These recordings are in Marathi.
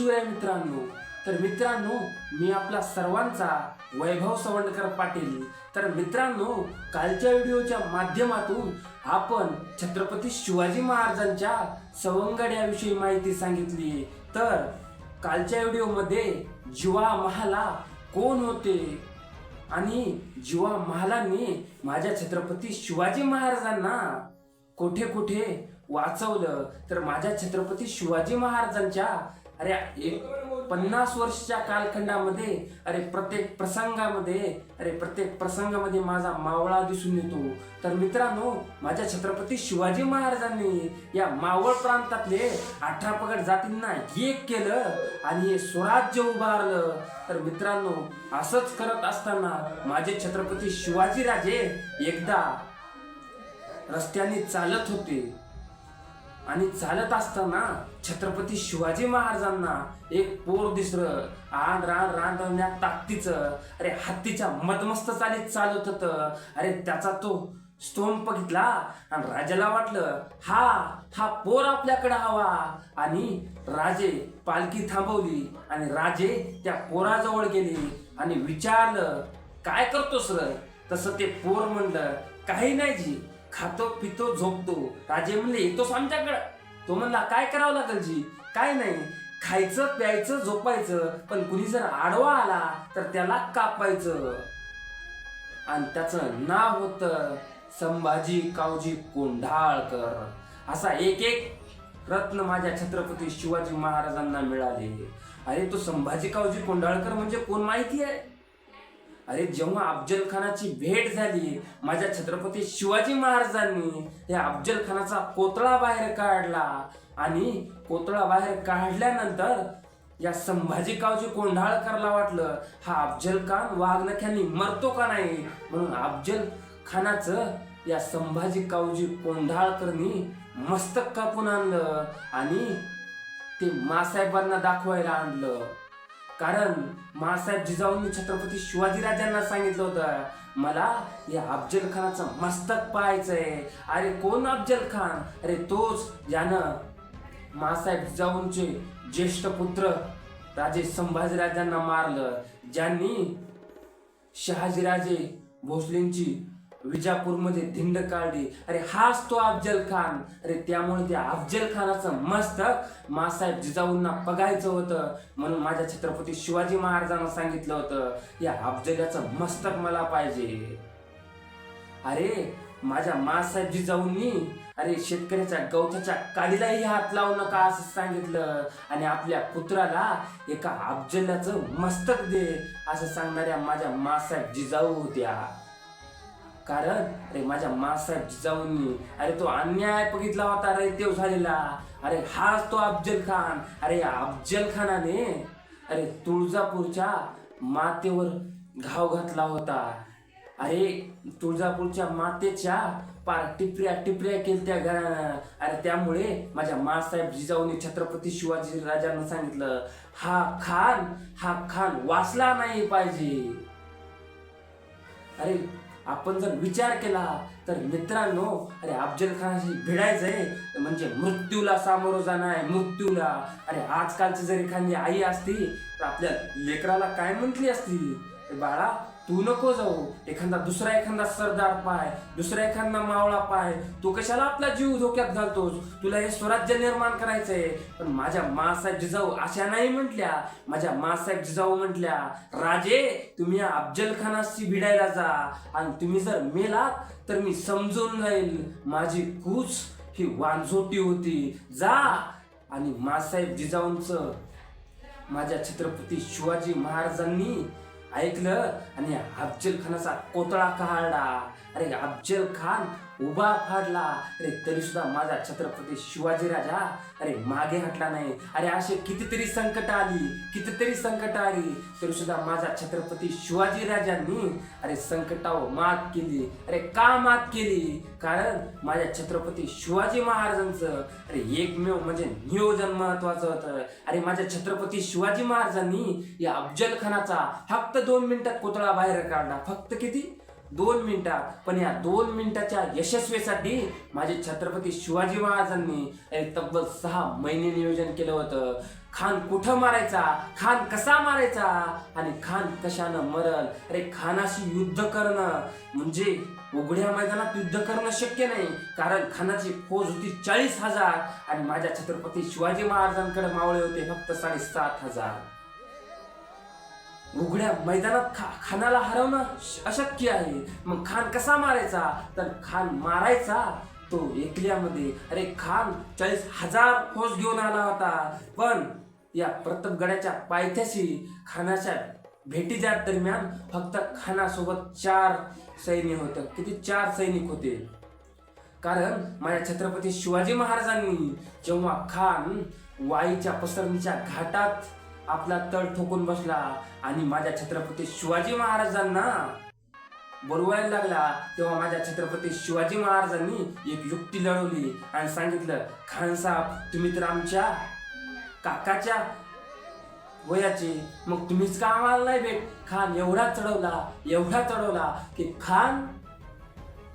शिवराय मित्रांनो. तर मित्रांनो मी आपला सर्वांचा वैभव सवंडकर पाटील. तर मित्रांनो कालच्या व्हिडिओच्या माध्यमातून आपण छत्रपती शिवाजी महाराजांच्या सवंगड्याविषयी माहिती सांगितली. तर कालच्या व्हिडिओमध्ये जिवा महाला कोण होते? आणि जिवा महालांनी माझ्या छत्रपती शिवाजी महाराजांना कुठे कुठे वाचवलं? तर माझ्या छत्रपती शिवाजी महाराजांच्या अरे एक पन्नास वर्षच्या कालखंडामध्ये अरे प्रत्येक प्रसंगामध्ये अरे प्रत्येक प्रसंगामध्ये माझा मावळा दिसून येतो. तर मित्रांनो माझ्या छत्रपती शिवाजी महाराजांनी या मावळ प्रांतातले अठरा पगड जातींना एक केलं आणि हे स्वराज्य उभारलं. तर मित्रांनो असंच करत असताना माझे छत्रपती शिवाजी राजे एकदा रस्त्याने चालत होते. आणि चालत असताना छत्रपती शिवाजी महाराजांना एक पोर दिसलं. आण रान रान राहण्यात ताकदीचं. अरे हत्तीच्या मदमस्त चालीत चालत होत. अरे त्याचा तो स्तोम बघितला आणि राजाला वाटलं हा हा पोर आपल्याकडे हवा. आणि राजे पालखी थांबवली आणि राजे त्या पोराजवळ गेले आणि विचारलं काय करतोस र? तसं ते पोर म्हणलं काही नाही जी खातो पितो झोपतो. राजे म्हणले येतोस आमच्याकडं. तो म्हणला काय करावं लागल जी? काय नाही. खायचं प्यायचं झोपायचं. पण कुणी जर आडवा आला तर त्याला कापायचं. आणि त्याचं नाव होत संभाजी कावजी कोंढाळकर. असा एक एक रत्न माझ्या छत्रपती शिवाजी महाराजांना मिळाले. अरे तो संभाजी कावजी कोंढाळकर म्हणजे कोण माहिती आहे? अरे जेव्हा अफजल खानाची भेट झाली माझ्या छत्रपती शिवाजी महाराजांनी या अफजल खानाचा कोतळा बाहेर काढला. आणि कोतळा बाहेर काढल्यानंतर या संभाजी कावजी कोंढाळकरला वाटलं हा अफजल खान वाघनख्यांनी मरतो का नाही? म्हणून अफजल खानाचं या संभाजी कावजी कोंढाळकरनी मस्तक कापून आणलं आणि ते मासाहेबांना दाखवायला आणलं. कारण महासाहेब जिजाऊंनी छत्रपती शिवाजीराजांना सांगितलं होतं मला या अफजल खानाचं मस्तक पाहायचंय. अरे कोण अफजल खान? अरे तोच यानं महासाहेब जिजाऊंचे ज्येष्ठ पुत्र राजे संभाजीराजांना मारलं ज्यांनी शहाजीराजे भोसलेंची विजापूरमध्ये धिंड काढली. अरे हाच तो अफजल खान. अरे त्यामुळे त्या अफजल खानाचं मस्तक मासाहेब जिजाऊंना बघायचं होतं. म्हणून माझ्या छत्रपती शिवाजी महाराजांना सांगितलं होतं या अफजलाचं मस्तक मला पाहिजे. अरे माझ्या मासाहेब जिजाऊंनी अरे शेतकऱ्याच्या गवताच्या काडीलाही हात लावू नका असं सांगितलं. आणि आपल्या पुत्राला एका अफजल्याचं मस्तक दे असं सांगणाऱ्या माझ्या मासाहेब जिजाऊ होत्या. कारण अरे माझ्या मासा जिजाऊंनी अरे तो अन्याय बघितला होता अरे देव झालेला. अरे हाच तो अफजल खान. अरे अफजल खानाने अरे तुळजापूरच्या मातेवर घाव घातला होता. अरे तुळजापूरच्या मातेच्या पार टिपऱ्या टिपऱ्या केलत्या घरानं. अरे त्यामुळे माझ्या मासाहेब जिजाऊने छत्रपती शिवाजी राजांना सांगितलं हा खान हा खान वाचला नाही पाहिजे. अरे आपण जर विचार केला तर मित्रांनो अरे अफजल खानाशी भिडायचंय म्हणजे मृत्यूला सामोरं जाणं आहे मृत्यूला. अरे आजकालची जर एखादी आई असती तर आपल्या लेकराला काय म्हटली असती? बाळा तू नको जाऊ. एखादा दुसरा एखादा सरदार पाय दुसरा एखादा मावळा पाय. तू कशाला आपला जीव धोक्यात घालतोस? तुला हे स्वराज्य निर्माण करायचंय. पण माझ्या मासाहेब जिजाऊ अशा नाही म्हटल्या. माझ्या मासाहेब जिजाऊ म्हटल्या राजे तुम्ही या अफजल खानाशी भिडायला जा. आणि तुम्ही जर मेलात तर मी समजून जाईल माझी कूच ही वांझोटी होती. जा. आणि मासाहेब जिजाऊंचं माझ्या छत्रपती शिवाजी महाराजांनी ऐकलं आणि अफजल खानाचा कोतळा काढला अरे अफजल खान उभा फाडला. अरे तरी सुद्धा माझा छत्रपती शिवाजी राजा अरे मागे हटला नाही. अरे असे कितीतरी संकट आली कितीतरी संकट आली. तरी सुद्धा माझा छत्रपती शिवाजी राजांनी अरे संकटावर मात केली. अरे का मात केली? कारण माझ्या छत्रपती शिवाजी महाराजांचं अरे एकमेव म्हणजे नियोजन महत्वाचं होतं. अरे माझ्या छत्रपती शिवाजी महाराजांनी या अफजल खानाचा फक्त दोन मिनिटात पुतळा बाहेर काढला. फक्त किती? दोन मिनिटात पण या दोन मिनिटाच्या यशस्वीसाठी माझे छत्रपती शिवाजी महाराजांनी अरे तब्बल सहा महिने नियोजन केलं होतं. खान कुठं मारायचा? खान कसा मारायचा? आणि खान कशानं मरल? अरे खानाशी युद्ध करणं म्हणजे उघड्या मैदानात युद्ध करणं शक्य नाही कारण खानाची फौज होती चाळीस हजार आणि माझ्या छत्रपती शिवाजी महाराजांकडे मावळे होते फक्त साडेसात हजार. उघड्या मैदानात खा खानाला हरवणं अशक्य आहे. मग खान कसा मारायचा? तर खान मारायचा. तो एकल्यामध्ये अरे खान चाळीस हजार फौज घेऊन आला होता. पण या प्रतापगडाच्या पायथ्याशी खानाच्या भेटीच्या दरम्यान फक्त खानासोबत चार सैनिक होतं. किती? चार सैनिक होते. कारण माझ्या छत्रपती शिवाजी महाराजांनी जेव्हा खान वाईच्या पसरणीच्या घाटात आपला तळ ठोकून बसला आणि माझ्या छत्रपती शिवाजी महाराजांना बोलवायला लागला. तेव्हा माझ्या छत्रपती शिवाजी महाराजांनी एक युक्ती लढवली आणि सांगितलं खानसाहेब तुम्ही तर आमच्या काकाच्या वयाचे. मग तुम्हीच का आम्हाला नाही भेट? खान एवढा चढवला एवढा चढवला की खान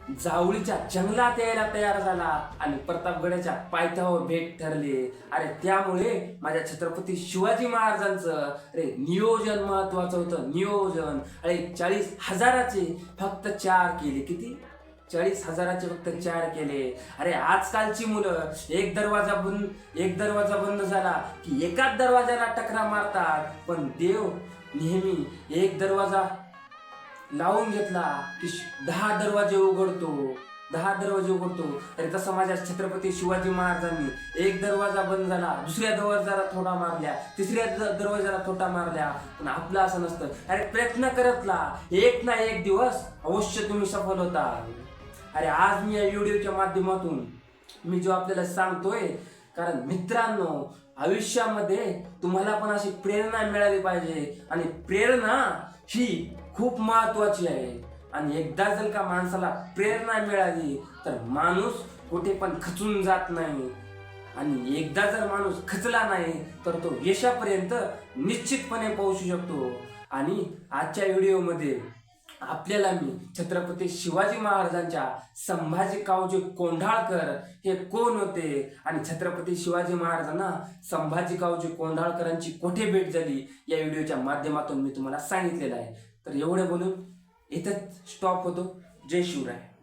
जावळीच्या जंगलात यायला तयार झाला आणि प्रतापगडाच्या पायथ्यावर भेट ठरले. अरे त्यामुळे माझ्या छत्रपती शिवाजी महाराजांचं अरे नियोजन महत्वाचं होतं. नियोजन. अरे चाळीस हजाराचे फक्त चार केले. किती? चाळीस हजाराचे फक्त चार केले. अरे आजकालची मुलं एक दरवाजा बंद एक दरवाजा बंद झाला की एकाच दरवाजाला टकरा मारतात. पण देव नेहमी एक दरवाजा लावून घेतला की दहा दरवाजे उघडतो. दहा दरवाजे उघडतो. अरे तसं माझ्या छत्रपती शिवाजी महाराजांनी एक दरवाजा बंद झाला दुसऱ्या दरवाजाला थोडा मारल्या तिसऱ्या दरवाजाला थोडा मारल्या. पण आपलं असं नसतं. अरे प्रयत्न करतला. एक ना एक दिवस अवश्य तुम्ही सफल होता. अरे आज मी या व्हिडिओच्या माध्यमातून मी जो आपल्याला सांगतोय कारण मित्रांनो आयुष्यामध्ये तुम्हाला पण अशी प्रेरणा मिळाली पाहिजे. आणि प्रेरणा ही खूप महत्वाची आहे. आणि एकदा जर का माणसाला प्रेरणा मिळाली तर माणूस कुठे पण खचून जात नाही. आणि एकदा जर माणूस खचला नाही तर तो यशापर्यंत निश्चितपणे पोहोचू शकतो. आणि आजच्या व्हिडिओमध्ये आपल्याला मी छत्रपती शिवाजी महाराजांच्या संभाजी कावजी कोंढाळकर हे कोण होते? आणि छत्रपती शिवाजी महाराजांना संभाजी कावजी कोंढाळकरांची कोठे भेट झाली? या व्हिडिओच्या माध्यमातून मी तुम्हाला सांगितलेलं आहे. तर एवढं बोलून इथंच स्टॉप होतो. जय शिवराय.